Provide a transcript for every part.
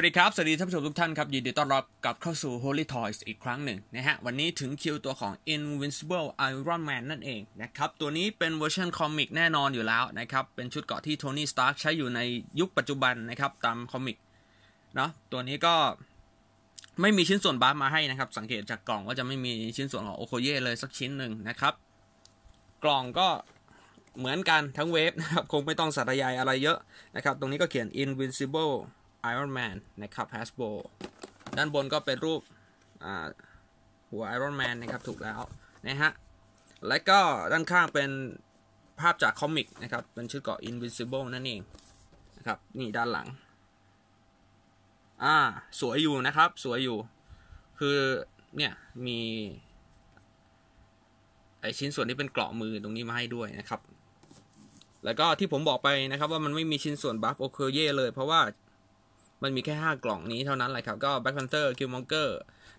สวัสดีครับ สวัสดีท่านผู้ชมทุกท่านครับ ยินดีต้อนรับกลับเข้าสู่ Holy Toys อีกครั้งหนึ่งนะฮะ วันนี้ถึงคิวตัวของ Invincible Iron Man นั่นเองนะครับ ตัวนี้เป็นเวอร์ชันคอมิกแน่นอนอยู่แล้วนะครับ เป็นชุดเกราะที่โทนี่สตาร์ใช้อยู่ในยุคปัจจุบันนะครับ ตามคอมิกเนาะตัวนี้ก็ไม่มีชิ้นส่วนบาร์มาให้นะครับ สังเกตจากกล่องว่าจะไม่มีชิ้นส่วนของโอโคเย่เลยสักชิ้นหนึ่งนะครับ กล่องก็เหมือนกันทั้งเวฟนะครับคงไม่ต้องสาธยายอะไรเยอะนะครับตรงนี้ก็เขียน Invincible Iron Man นะครับ Hasbro ด้านบนก็เป็นรูปหัว Iron Man นะครับถูกแล้วนะฮะ และก็ด้านข้างเป็นภาพจากคอมิกนะครับ เป็นชื่อเกาะ Invincible นั่นเองนะครับ นี่ด้านหลัง อ่า สวยอยู่นะครับ สวยอยู่ คือ เนี่ย มีไอชิ้นส่วนที่เป็นเกราะมือตรงนี้มาให้ด้วยนะครับ แล้วก็ที่ผมบอกไปนะครับว่ามันไม่มีชิ้นส่วนบัฟโอเคเย่เลย เพราะว่า มันมีแค่ 5 กล่องนี้เท่านั้นแหละครับ ก็ Black Panther Killmonger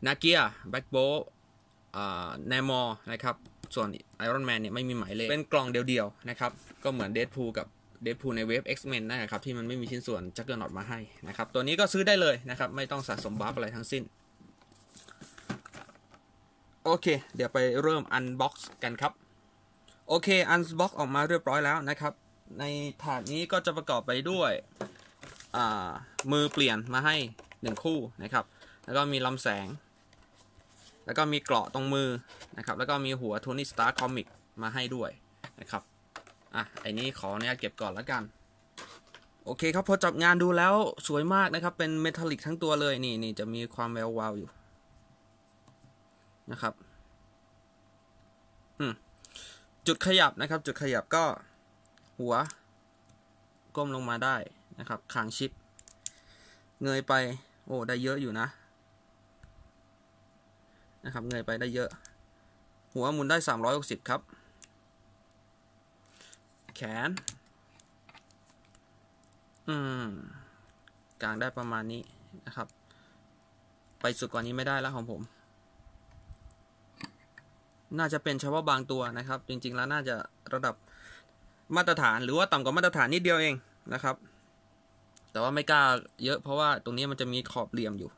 นาเกีย Black Bolt อ่า n มอนะครับ ส่วน Iron Man เนี่ยไม่มีหมายเลข เป็นกล่องเดียวๆนะครับ ก็เหมือน Deadpool กับ Deadpool ในเวฟ X-Men นะครับ ที่มันไม่มีชิ้นส่วนจักเกอร์นอตมาให้นะครับ ตัวนี้ก็ซื้อได้เลยนะครับ ไม่ต้องสะสมบัฟอะไรทั้งสิ้น โอเค เดี๋ยวไปเริ่มอันบ็อกซ์กันครับ โอเคอันบ็อกซ์ออกมาเรียบร้อยแล้วนะครับ ในถาดนี้ก็จะประกอบไปด้วย มือเปลี่ยนมาให้หนึ่งคู่นะครับ แล้วก็มีลำแสง แล้วก็มีเกราะตรงมือนะครับ แล้วก็มีหัวโทนี่สตาร์คอมิกมาให้ด้วยนะครับอะไอ้นี้ขอเนี่ยเก็บก่อนแล้วกันโอเคครับพอจับงานดูแล้วสวยมากนะครับ เป็นเมทัลลิกทั้งตัวเลยนี่นี่จะมีความแวววาวอยู่นะครับจุดขยับนะครับ จุดขยับก็หัวก้มลงมาได้ นะครับคางชิปเงยไป โอ้ ได้เยอะอยู่นะ นะครับ เงยไปได้เยอะ หัวมุนได้ 360 ครับ แขน อืม กลางได้ประมาณนี้นะครับ ไปสุดกว่านี้ไม่ได้แล้วของผม น่าจะเป็นเฉพาะบางตัวนะครับ จริง ๆ แล้วน่าจะระดับมาตรฐานหรือว่าต่ำกว่ามาตรฐานนิดเดียวเองนะครับ แต่ว่าไม่กล้าเยอะเพราะว่าตรงนี้มันจะมีขอบเหลี่ยมอยู่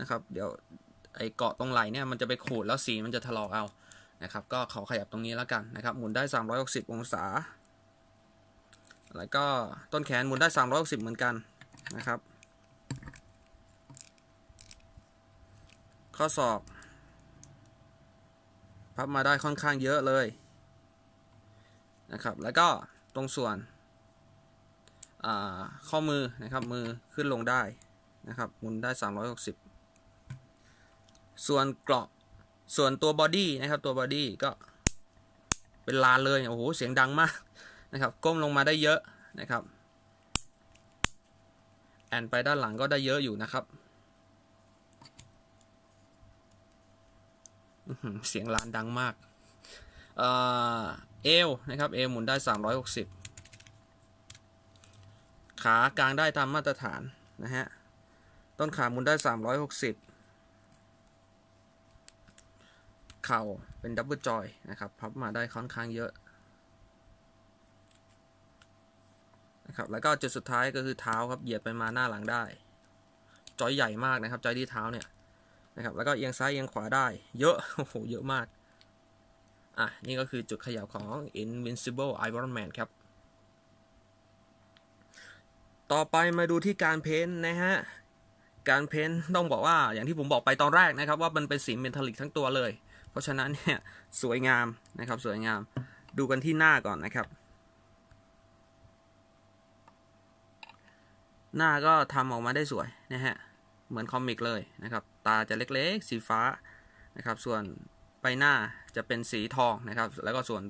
นะครับ เดี๋ยวไอเกาะตรงไหลเนี่ยมันจะไปขูดแล้วสีมันจะถลอกเอานะครับ ก็ขอขยับตรงนี้แล้วกันนะครับ หมุนได้ 360 องศา แล้วก็ต้นแขนหมุนได้ 360 เหมือนกันนะครับ ข้อศอกพับมาได้ค่อนข้างเยอะเลยนะครับ แล้วก็ตรงส่วน ข้อมือนะครับมือขึ้นลงได้นะครับหมุนได้ 360 ส่วนเกราะส่วนตัวบอดี้นะครับตัวบอดี้ก็เป็นลานเลยโอ้โหเสียงดังมากนะครับก้มลงมาได้เยอะนะครับแอนไปด้านหลังก็ได้เยอะอยู่นะครับเสียงลานดังมากเอวนะครับเอวหมุนได้ 360 ขากลางได้ตามมาตรฐานนะฮะ ต้นขาหมุนได้ 360 เข่าเป็นดับเบิลจอยนะครับ พับมาได้ค่อนข้างเยอะนะครับ แล้วก็จุดสุดท้ายก็คือเท้าครับ เหยียดไปมาหน้าหลังได้ จอยใหญ่มากนะครับ จอยที่เท้าเนี่ยนะครับ แล้วก็เอียงซ้ายเอียงขวาได้ เยอะ โอ้โห เยอะมาก อะ นี่ก็คือจุดขยับของ Invincible Iron Man ครับ ต่อไปมาดูที่การเพ้นนะฮะ การเพ้นต้องบอกว่าอย่างที่ผมบอกไปตอนแรกนะครับ ว่ามันเป็นสีเมทัลลิกทั้งตัวเลย เพราะฉะนั้นเนี่ยสวยงามนะครับสวยงาม ดูกันที่หน้าก่อนนะครับ หน้าก็ทำออกมาได้สวยนะฮะ เหมือนคอมิกเลยนะครับ ตาจะเล็กๆ สีฟ้านะครับ ส่วนใบหน้าจะเป็นสีทองนะครับ แล้วก็ส่วน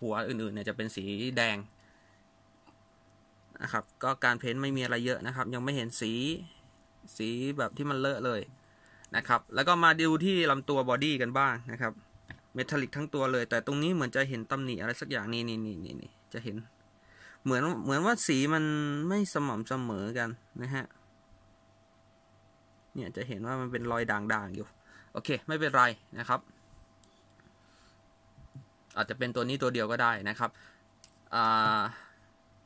หัวอื่นๆเนี่ยจะเป็นสีแดง นะครับ ก็การเพ้นไม่มีอะไรเยอะนะครับ ยังไม่เห็นสีสีแบบที่มันเลอะเลยนะครับ แล้วก็มาดูที่ลำตัวบอดี้กันบ้างนะครับเมทัลลิกทั้งตัวเลย แต่ตรงนี้เหมือนจะเห็นตำหนิอะไรสักอย่างนี่นี่นี่นี่นี่จะเห็น เหมือนเหมือนว่าสีมันไม่สม่ำเสมอกันนะฮะเนี่ยจะเห็นว่ามันเป็นรอยด่างๆอยู่ โอเค ไม่เป็นไรนะครับ อาจจะเป็นตัวนี้ตัวเดียวก็ได้นะครับอ่า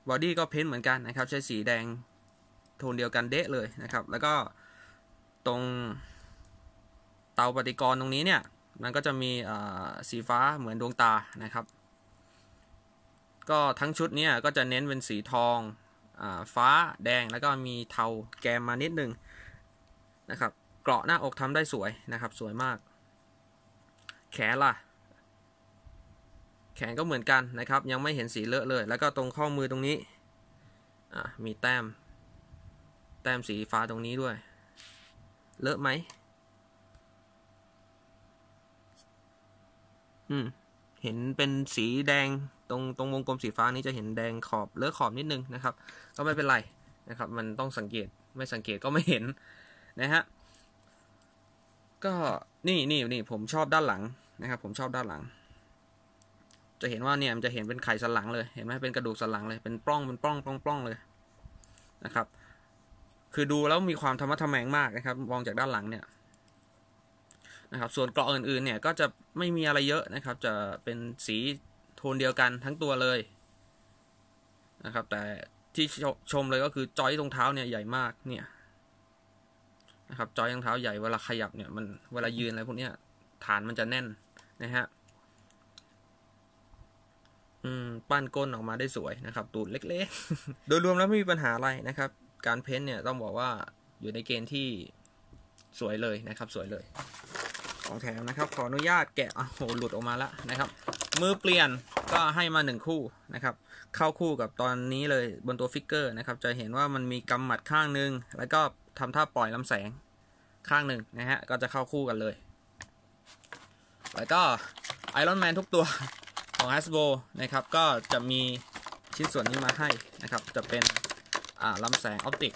บอดี้ก็เพ้นเหมือนกันนะครับ ใช้สีแดงโทนเดียวกันเดะเลยนะครับ แล้วก็ตรงเตาปฏิกรณ์ตรงนี้เนี่ยมันก็จะมีสีฟ้าเหมือนดวงตานะครับ ก็ทั้งชุดเนี้ก็จะเน้นเป็นสีทองอฟ้าแดงแล้วก็มีเทาแกมมานิดนึงนะครับ เกราะหน้าอกทำได้สวยนะครับ สวยมาก แขนล่ะ ขนก็เหมือนกันนะครับ ยังไม่เห็นสีเลอะเลย แล้วก็ตรงข้อมือตรงนี้มีแต้ม แต้มสีฟ้าตรงนี้ด้วย เลอะไหมอืมเห็นเป็นสีแดงตรงตรงวงกลมสีฟ้านี้จะเห็นแดงขอบเลอะขอบนิดนึงนะครับ ก็ไม่เป็นไรนะครับ มันต้องสังเกตไม่สังเกตก็ไม่เห็นนะฮะก็นี่นี่นี่ผมชอบด้านหลังนะครับ ผมชอบด้านหลัง จะเห็นว่าเนี่ยมันจะเห็นเป็นไข่สันหลังเลย เห็นไหมเป็นกระดูกสันหลังเลย เป็นปล้อง เป็นปล้องปล้องปล้องเลยนะครับ คือดูแล้วมีความธรรมะทแมงมากนะครับ มองจากด้านหลังเนี่ยนะครับ ส่วนเกราะอื่นๆเนี่ยก็จะไม่มีอะไรเยอะนะครับ จะเป็นสีโทนเดียวกันทั้งตัวเลยนะครับ แต่ที่ชมเลยก็คือจอยตรงเท้าเนี่ยใหญ่มากเนี่ยนะครับจอยรองเท้าใหญ่เวลาขยับเนี่ยมันเวลายืนอะไรพวกนี้ฐานมันจะแน่นนะฮะ อืมปั้นก้นออกมาได้สวยนะครับ ตูดเล็กๆ โดยรวมแล้วไม่มีปัญหาอะไรนะครับ การเพ้นเนี่ยต้องบอกว่าอยู่ในเกณฑ์ที่สวยเลยนะครับ สวยเลย ของแถมนะครับ ขออนุญาตแกะโอ้โหหลุดออกมาแล้วนะครับ มือเปลี่ยนก็ให้มาหนึ่งคู่นะครับ เข้าคู่กับตอนนี้เลยบนตัวฟิกเกอร์นะครับ จะเห็นว่ามันมีกำหมัดข้างนึง แล้วก็ทำท่าปล่อยลำแสงข้างหนึ่งนะฮะก็จะเข้าคู่กันเลย แล้วก็ไอรอนแมนทุกตัว ของ Hasbro นะครับ ก็จะมีชิ้นส่วนนี้มาให้นะครับ จะเป็นลำแสงออปติก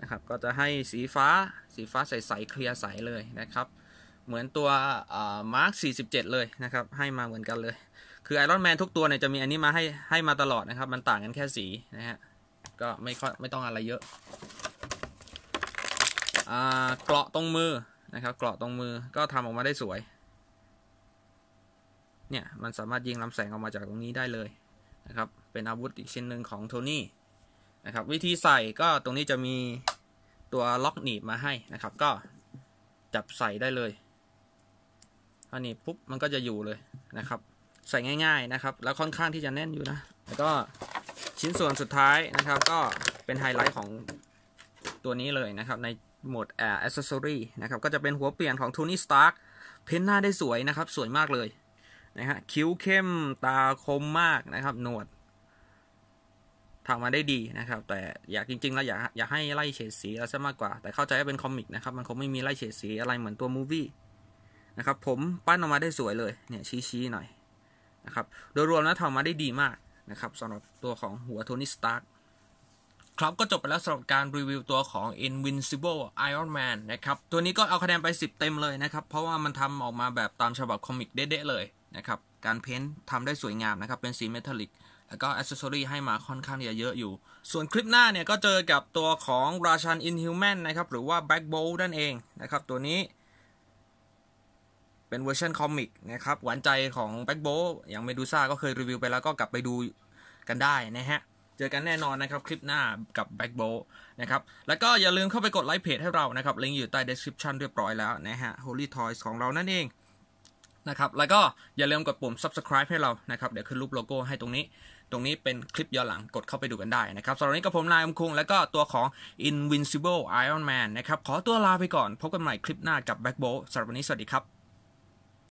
นะครับ ก็จะให้สีฟ้า สีฟ้าใสๆเคลียร์ใสเลยนะครับ เหมือนตัวมาร์ค47 เลยนะครับ ให้มาเหมือนกันเลย คือไอรอนแมนทุกตัวเนี่ยจะมีอันนี้มาให้ให้มาตลอดนะครับ มันต่างกันแค่สีนะฮะ ก็ไม่ค่อยไม่ต้องอะไรเยอะอ่าเกราะตรงมือ นะครับเกราะตรงมือก็ทำออกมาได้สวย เนี่ยมันสามารถยิงลำแสงออกมาจากตรงนี้ได้เลยนะครับ เป็นอาวุธอีกชิ้นหนึ่งของโทนี่นะครับ วิธีใส่ก็ตรงนี้จะมีตัวล็อกหนีบมาให้นะครับ ก็จับใส่ได้เลยอันนี้ปุ๊บมันก็จะอยู่เลยนะครับ ใส่ง่ายๆนะครับ แล้วค่อนข้างที่จะแน่นอยู่นะแล้วก็ชิ้นส่วนสุดท้ายนะครับ ก็เป็นไฮไลท์ของตัวนี้เลยนะครับใน โหมดแอร์อ c เซอรี่นะครับก็จะเป็นหัวเปลี่ยนของโทนี่สตาร์กเพ้นหน้าได้สวยนะครับ สวยมากเลยนะฮะคิ้วเข้มตาคมมากนะครับหนวดทำมาได้ดีนะครับ แต่อยากจริงๆแล้วอยากอยากให้ไล่เฉดสีแล้วซะมากกว่า แต่เข้าใจว่าเป็นคอมิกนะครับ มันคงไม่มีไล่เฉดสีอะไรเหมือนตัวมูวี่นะครับ ผมปั้นออกมาได้สวยเลยเนี่ยชี้ๆหน่อยนะครับ โดยรวมแล้วทำมาได้ดีมากนะครับสำหรับตัวของหัวโทนี่สตาร์ ครับก็จบไปแล้วสำหรับการรีวิวตัวของ Invincible Iron Man นะครับ ตัวนี้ก็เอาคะแนนไป 10 เต็มเลยนะครับ เพราะว่ามันทำออกมาแบบตามฉบับคอมิกเด๊ะเลยนะครับ การเพ้นท์ทำได้สวยงามนะครับ เป็นสีเมทัลลิก แล้วก็อ c เซอรี่ให้มาค่อนข้างเยอะอยู่ ส่วนคลิปหน้าเนี่ยก็เจอกับตัวของราชันอินฮิวแมนนะครับ หรือว่า Black Bolt นั่นเองนะครับ ตัวนี้เป็นเวอร์ชันคอมิกนะครับ หวานใจของแบ็กโบอย่างเมดูซ่าก็เคยรีวิวไปแล้วก็กลับไปดูกันได้นะฮะ เจอกันแน่นอนนะครับคลิปหน้ากับแบ็กโบนะครับ แล้วก็อย่าลืมเข้าไปกดไลค์เพจให้เรานะครับ ลิงก์อยู่ใต้ description เรียบร้อยแล้วนะฮะ Holy Toys ของเรานั่นเองนะครับ แล้วก็อย่าลืมกดปุ่ม subscribe ให้เรานะครับ เดี๋ยวขึ้นรูปโลโก้ให้ตรงนี้ ตรงนี้เป็นคลิปย้อนหลังกดเข้าไปดูกันได้นะครับสำหรับนี้กับผมนายอมคุง แล้วก็ตัวของ Invincible Iron Man นะครับ ขอตัวลาไปก่อน พบกันใหม่คลิปหน้ากับ Back b o สำหรับวันนี้สวัสดีครับ